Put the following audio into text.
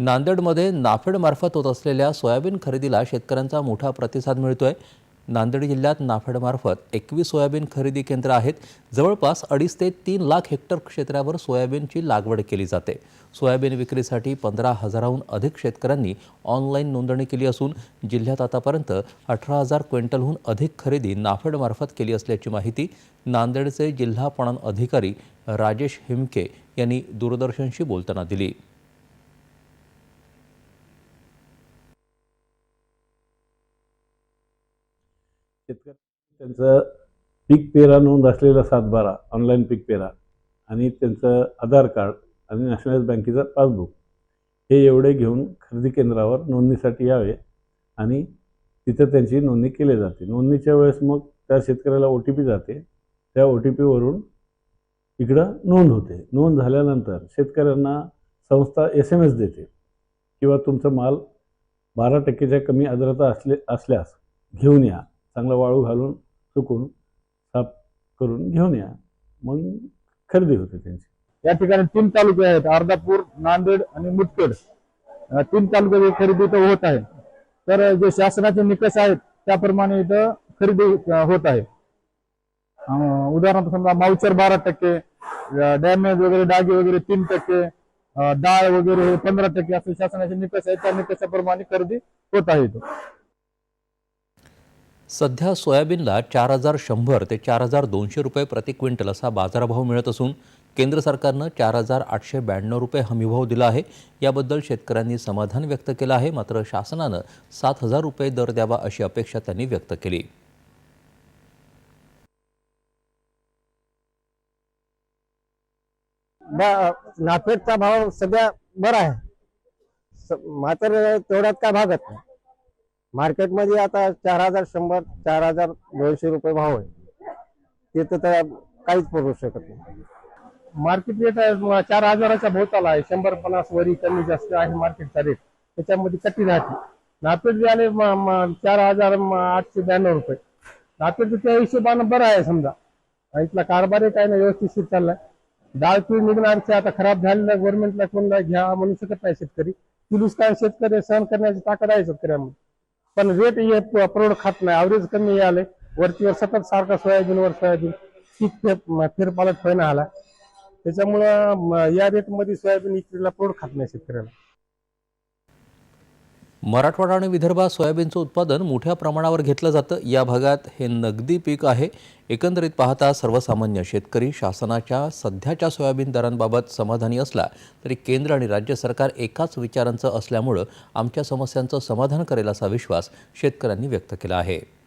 नांदेडमध्ये नाफेडमार्फत होत असलेल्या सोयाबीन खरेदीला शेतकऱ्यांचा मोठा प्रतिसाद मिळतोय. नांदेड जिल्ह्यात नाफेडमार्फत एकवीस सोयाबीन खरेदी केंद्र आहेत. जवळपास अडीच ते तीन लाख हेक्टर क्षेत्रावर सोयाबीनची लागवड केली जाते. सोयाबीन विक्रीसाठी पंधरा हजाराहून अधिक शेतकऱ्यांनी ऑनलाईन नोंदणी केली असून जिल्ह्यात आतापर्यंत अठरा हजार क्विंटलहून अधिक खरेदी नाफेडमार्फत केली असल्याची माहिती नांदेडचे जिल्हा पणन अधिकारी राजेश हिमके यांनी दूरदर्शनशी बोलताना दिली. शेतकरी त्यांचं पीक पेरा नोंद असलेला सातबारा ऑनलाईन पीक पेरा आणि त्यांचं आधार कार्ड आणि नॅशनलाइज बँकेचं पासबुक हे एवढे घेऊन खरेदी केंद्रावर नोंदणीसाठी यावे आणि तिथं त्यांची नोंदणी केली जाते. नोंदणीच्या वेळेस मग त्या शेतकऱ्याला ओ टी पी जाते. त्या ओ टी पीवरून इकडं नोंद होते. नोंद झाल्यानंतर शेतकऱ्यांना संस्था एस एम एस देते किंवा तुमचा माल बारा टक्केच्या कमी आर्द्रता असले असल्यास घेऊन या. चांगला वाळू घालून सुकून साफ करून घेऊन या. मग खरेदी होते त्यांची. या ठिकाणी तीन तालुके आहेत अर्धापूर नांदेड आणि मुदखेड. तीन तालुक्याची खरेदी इथं होत आहे. तर जे शासनाचे निकष आहेत त्याप्रमाणे इथं खरेदी होत आहे. उदाहरणार्थ समजा माऊचर बारा टक्के डॅमेज वगैरे डागे वगैरे तीन टक्के डाळ वगैरे पंधरा टक्के असे शासनाचे निकष आहेत. त्या निकषाप्रमाणे खरेदी होत आहे इथं. सध्या सोयाबीनला चार हजार शंभर ते चार हजार दोनशे रुपये प्रति क्विंटल असा बाजारभाव मिळत असून केंद्र सरकारनं चार हजार आठशे ब्याण्णव रुपये हमीभाव दिला आहे. याबद्दल शेतकऱ्यांनी समाधान व्यक्त केलं आहे. मात्र शासनानं सात हजार रुपये दर द्यावा अशी अपेक्षा त्यांनी व्यक्त केली. नाफेडचा भाव सध्या बरा आहे. मात्र तेवढ्यात काय भागत नाही. मार्केटमध्ये आता चार हजार शंभर चार हजार दोनशे रुपये भाव आहे. ते तर काहीच पडू शकत नाही. मार्केट रेट आहे चार हजाराच्या भोवताला आहे. शंभर पन्नास वरी कमी जास्त आहे मार्केटचा रेट त्याच्यामध्ये कठीण आहे नापेट जे आले चार हजार आठशे ब्याण्णव रुपये. नापेट त्या हिशोबानं बरं आहे समजा. इथला कारभार काय नाही व्यवस्थित चाललाय. डाळ पिळ निघणारचे आता खराब झालेल्या गव्हर्नमेंटला कोणला घ्या म्हणू शकत नाही शेतकरी. तुलूस काय शेतकरी सहन करण्याची ताकद आहे शेतकऱ्यांमध्ये. पण रेट हे प- परवड खात नाही. अवरेज कमी आले वरतीवर सतत सारखा सोयाबीनवर सोयाबीन. पीक फेर फेरपालट होईना आला. त्याच्यामुळं या रेटमध्ये सोयाबीन विक्रीला प्रौढ खात नाही शेतकऱ्याला. मराठवाडा आणि विदर्भात सोयाबीनचं उत्पादन मोठ्या प्रमाणावर घेतलं जातं. या भागात हे नगदी पीक आहे. एकंदरीत पाहता सर्वसामान्य शेतकरी शासनाच्या सध्याच्या सोयाबीन दरांबाबत समाधानी असला तरी केंद्र आणि राज्य सरकार एकाच विचारांचं असल्यामुळं आमच्या समस्यांचं समाधान करेल असा विश्वास शेतकऱ्यांनी व्यक्त केला आहे.